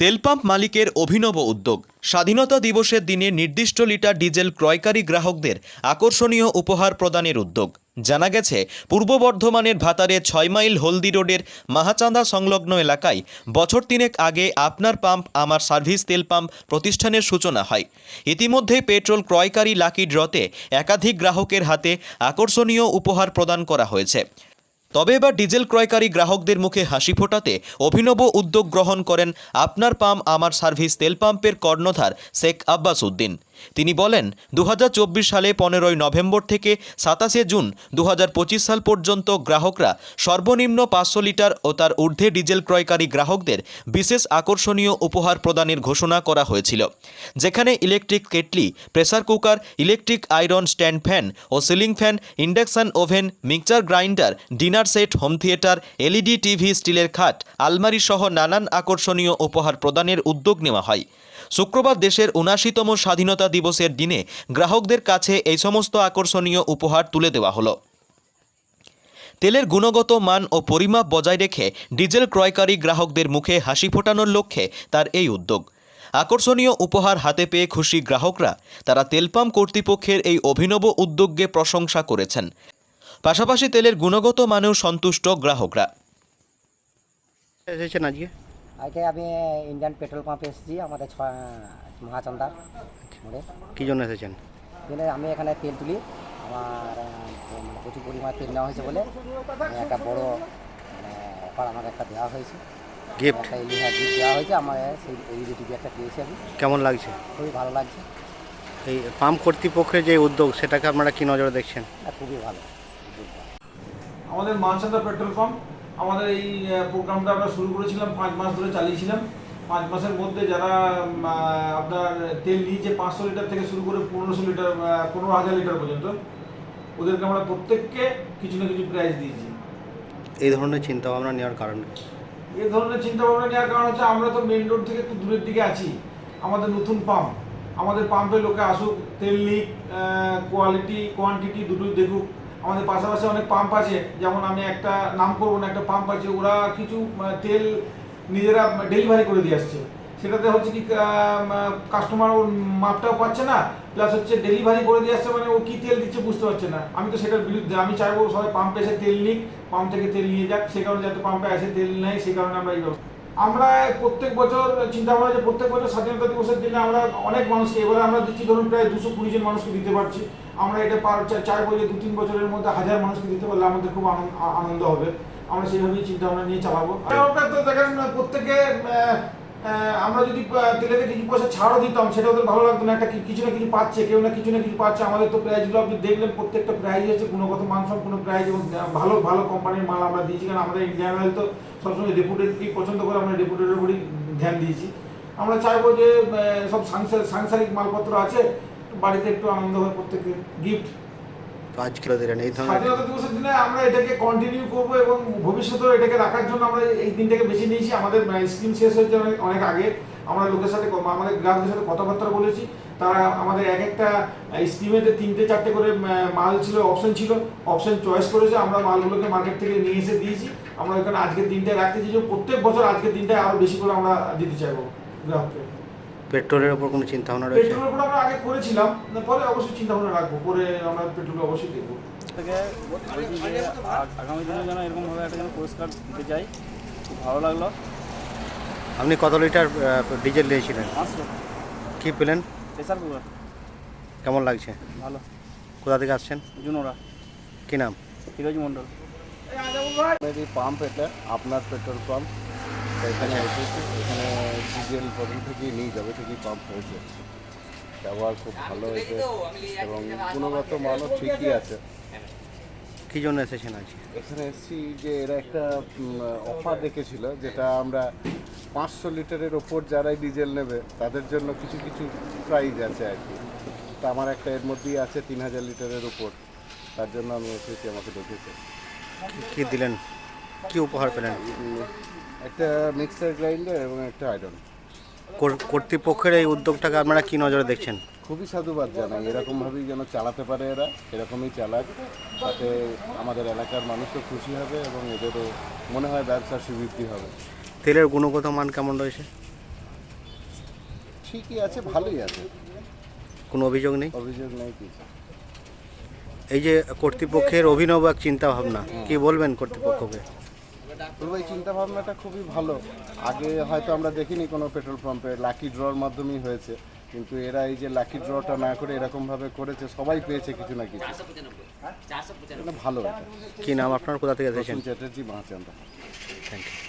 তেল পাম্প মালিকের অভিনব উদ্যোগ। স্বাধীনতা দিবসের দিনে নির্দিষ্ট লিটার ডিজেল ক্রয়কারী গ্রাহকদের আকর্ষণীয় উপহার প্রদানের উদ্যোগ। জানা গেছে, পূর্ব বর্ধমানের ভাতারে ছয় মাইল হলদি রোডের মাহাচাঁদা সংলগ্ন এলাকায় বছর তিনেক আগে আপনার পাম্প, আমার সার্ভিস তেল পাম্প প্রতিষ্ঠানের সূচনা হয়। ইতিমধ্যে পেট্রোল ক্রয়কারী লাকি ড্রতে একাধিক গ্রাহকের হাতে আকর্ষণীয় উপহার প্রদান করা হয়েছে। তবে এবার ডিজেল ক্রয়কারী গ্রাহকদের মুখে হাসি ফোটাতে অভিনব উদ্যোগ গ্রহণ করেন আপনার পাম আমার সার্ভিস তেল পাম্পের কর্ণধার শেখ আব্বাস উদ্দিন। তিনি বলেন দু হাজার চব্বিশ সালে পনেরোই নভেম্বর থেকে সাতাশে জুন দু হাজার পঁচিশ সাল পর্যন্ত গ্রাহকরা সর্বনিম্ন পাঁচশো লিটার ও তার ঊর্ধ্বে ডিজেল ক্রয়কারী গ্রাহকদের বিশেষ আকর্ষণীয় উপহার প্রদানের ঘোষণা করা হয়েছিল, যেখানে electric kettle, pressure cooker, electric iron stand fan ও ceiling fan, induction oven, mixture grinder, dinner set, home theatre, LED, TV, স্টিলের খাট, আলমারি সহ নানান আকর্ষণীয় উপহার প্রদানের উদ্যোগ নেওয়া হয়। শুক্রবার দেশের উনাশিতম স্বাধীনতা দিবসের দিনে গ্রাহকদের কাছে এই সমস্ত আকর্ষণীয় উপহার তুলে দেওয়া হলো। তেলের গুণগত মান ও পরিমাপ বজায় রেখে ডিজেল ক্রয়কারী গ্রাহকদের মুখে হাসি ফোটানোর লক্ষ্যে তার এই উদ্যোগ। আকর্ষণীয় উপহার হাতে পেয়ে খুশি গ্রাহকরা তারা তেল পাম্প কর্তৃপক্ষের এই অভিনব উদ্যোগকে প্রশংসা করেছেন। পাশাপাশি তেলের গুণগত মানেও সন্তুষ্ট গ্রাহকরা। এসেছেন আজকে? আজকে আমি ইন্ডিয়ান পেট্রোল পাম্পে এসেছি আমাদের ছ মহাচন্দার মোড়ে। কি জন্য এসেছেন? আমি এখানে তেল তুলি। আমার মানে প্রচুর পরিমাণে তেল নেওয়া হয়েছে বলে। একটা বড় মানে অফার আমাকে একটা দেওয়া হয়েছে। গিফট একটা এলইডি গিফট দেওয়া হয়েছে আমার সেই এলইডি একটা পেয়েছি আমি। কেমন লাগছে? খুবই ভালো লাগছে। এই পাম্প কর্তৃপক্ষের যে উদ্যোগ সেটাকে আপনারা কি নজরে দেখছেন? খুবই ভালো। আমাদের মানসান্দা পেট্রোল পাম্প আমাদের এই প্রোগ্রামটা আমরা শুরু করেছিলাম পাঁচ মাস ধরে চালিয়েছিলাম। পাঁচ মাসের মধ্যে যারা আপনার তেল নিয়েছে পাঁচশো লিটার থেকে শুরু করে পনেরোশো লিটার পনেরো হাজার লিটার পর্যন্ত ওদেরকে আমরা প্রত্যেককে কিছু না কিছু প্রাইজ দিয়েছি। এই ধরনের চিন্তা ভাবনা নেওয়ার কারণ এই ধরনের চিন্তা ভাবনা নেওয়ার কারণ হচ্ছে আমরা তো মেন রোড থেকে একটু দূরের দিকে আছি। আমাদের নতুন পাম্প আমাদের পাম্পে লোকে আসুক তেল নিক কোয়ালিটি কোয়ান্টিটি দুটোই দেখুক। আমাদের পাশাপাশি অনেক পাম্প আছে, যেমন আমি একটা নাম করব না, একটা পাম্প আছে, ওরা কিছু তেল নিজেরা ডেলিভারি করে দিয়ে আসছে। সেটাতে হচ্ছে কি কাস্টমার ওর মাপটাও পাচ্ছে না প্লাস হচ্ছে ডেলিভারি করে দিয়ে আসছে মানে ও কী তেল দিচ্ছে বুঝতে পারছে না। আমি তো সেটার বিরুদ্ধে, আমি চাইব সবাই পাম্পে এসে তেল নিক পাম্প থেকে তেল নিয়ে যাক, সে কারণে যাতে পাম্পে এসে তেল নেয় সেই কারণে আমরা এই ব্যবস্থা আমরা প্রত্যেক বছর চিন্তা ভাবনা যে প্রত্যেক বছর স্বাধীনতা দিবসের দিনে আমরা অনেক মানুষকে, এবারে আমরা দিচ্ছি ধরুন প্রায় দুশো কুড়ি জন মানুষকে দিতে পারছি। আমরা এটা পার চার বছর, দু তিন বছরের মধ্যে হাজার মানুষকে দিতে পারলে আমাদের খুব আনন্দ হবে। আমরা সেইভাবেই চিন্তা ভাবনা নিয়ে চালাবো। ওটা তো দেখেন, প্রত্যেকে আমরা যদি তেলেতে কিছু পয়সা ছাড়ও দিতাম, সেটা ওদের ভালো লাগতো না। একটা কিছু না কিছু পাচ্ছে, কেউ না কিছু না কিছু পাচ্ছে। আমাদের তো প্রাইজগুলো আপনি দেখলেন, প্রত্যেকটা প্রাইজ হচ্ছে গুণগত মানসম্পন্ন প্রাইজ এবং ভালো ভালো কোম্পানির মাল আমরা দিয়েছি। কারণ আমাদের ইন্ডিয়ান অয়েল তো সবসময় রেপুটেডকেই পছন্দ করে, আমরা রেপুটেডের উপরই ধ্যান দিয়েছি। আমরা চাইব যে সব সাংসা- সাংসারিক মালপত্র আছে, বাড়িতে একটু আনন্দ হয় প্রত্যেকে গিফট আজকে দিলেন, এই ধরনের দিনে আমরা এটাকে কন্টিনিউ করব এবং ভবিষ্যতেও এটাকে রাখার জন্য আমরা এই দিনটাকে বেছে নিয়েছি। আমাদের স্কিম শেষ হয়েছে অনেক আগে। আমরা লোকের সাথে আমাদের গ্রাহকদের সাথে কথাবার্তা বলেছি। তারা আমাদের এক একটা স্কিমেতে তিনটে, চারটে করে মাল ছিল অপশন ছিল। অপশন চয়েস করেছে। আমরা মালগুলোকে মার্কেট থেকে নিয়ে এসে দিয়েছি। আমরা এখানে আজকের দিনটায় রাখতে চাইছি প্রত্যেক বছর আজকের দিনটায় আরও বেশি করে আমরা দিতে চাইব গ্রাহককে। পেট্রোলের ওপর কোনো চিন্তা ভাবনা রয়েছে? পেট্রোলের উপর আমরা আগে করেছিলাম পরে অবশ্যই চিন্তা ভাবনা রাখব পরে আমরা পেট্রোল অবশ্যই দেখব। থেকে বলছি যে আগামী দিনে যেন এরকমভাবে একটা যেন পুরস্কার দিতে চাই খুব ভালো লাগল। আপনি কত লিটার ডিজেল নিয়েছিলেন? কি পেলেন? Pressure cooker. কেমন লাগছে? ভালো। কোথা থেকে আসছেন? জুনোরা। কি নাম? ফিরোজ মণ্ডল। পাম্প এটা আপনার পেট্রোল পাম্প। এখানে এসেছি এখানে ডিজেল প্রথম থেকেই নিয়ে যাবে থেকেই পাম্প হয়েছে। ব্যবহার খুব ভালো হয়েছে এবং গুণগত মানও ঠিকই আছে। কি জন্য এসেছেন আজকে? এখানে এসেছি যে এরা একটা অফার রেখেছিল যেটা আমরা পাঁচশো লিটারের ওপর যারাই ডিজেল নেবে তাদের জন্য কিছু কিছু প্রাইজ আছে আর কি। তা আমার একটা এর মধ্যেই আছে তিন হাজার লিটারের ওপর। তার জন্য আমি এসেছি আমাকে ডেকেছে কি দিলেন? কি উপহার পেলেন? একটা মিক্সার গ্রাইন্ডার এবং একটা আয়রন। কর- কর্তৃপক্ষের এই উদ্যোগটাকে আপনারা কি নজরে দেখছেন? খুবই সাধুবাদ জানাই। এরকমভাবেই যেন চালাতে পারে এরা এরকমই চালাক। তাতে আমাদের এলাকার মানুষও খুশি হবে এবং এদেরও মনে হয় ব্যবসার সুবৃদ্ধি হবে। তেলের গুণগত মান কেমন রয়েছে? ঠিকই আছে ভালোই আছে। কোনো অভিযোগ নেই? অভিযোগ নেই কিছু। এই যে কর্তৃপক্ষের অভিনব এক চিন্তা ভাবনা কি বলবেন কর্তৃপক্ষকে? তবে এই চিন্তা ভাবনাটা খুবই ভালো। আগে হয়তো আমরা দেখিনি কোনো পেট্রোল পাম্পে লাকি ড্রর মাধ্যমেই হয়েছে। কিন্তু এরা এই যে লাকি ড্রটা না করে এরকমভাবে করেছে সবাই পেয়েছে কিছু না কিছু। ভালো এটা কি নাম আপনার? কোথা থেকে চ্যাটার্জি বাঁচান থ্যাংক ইউ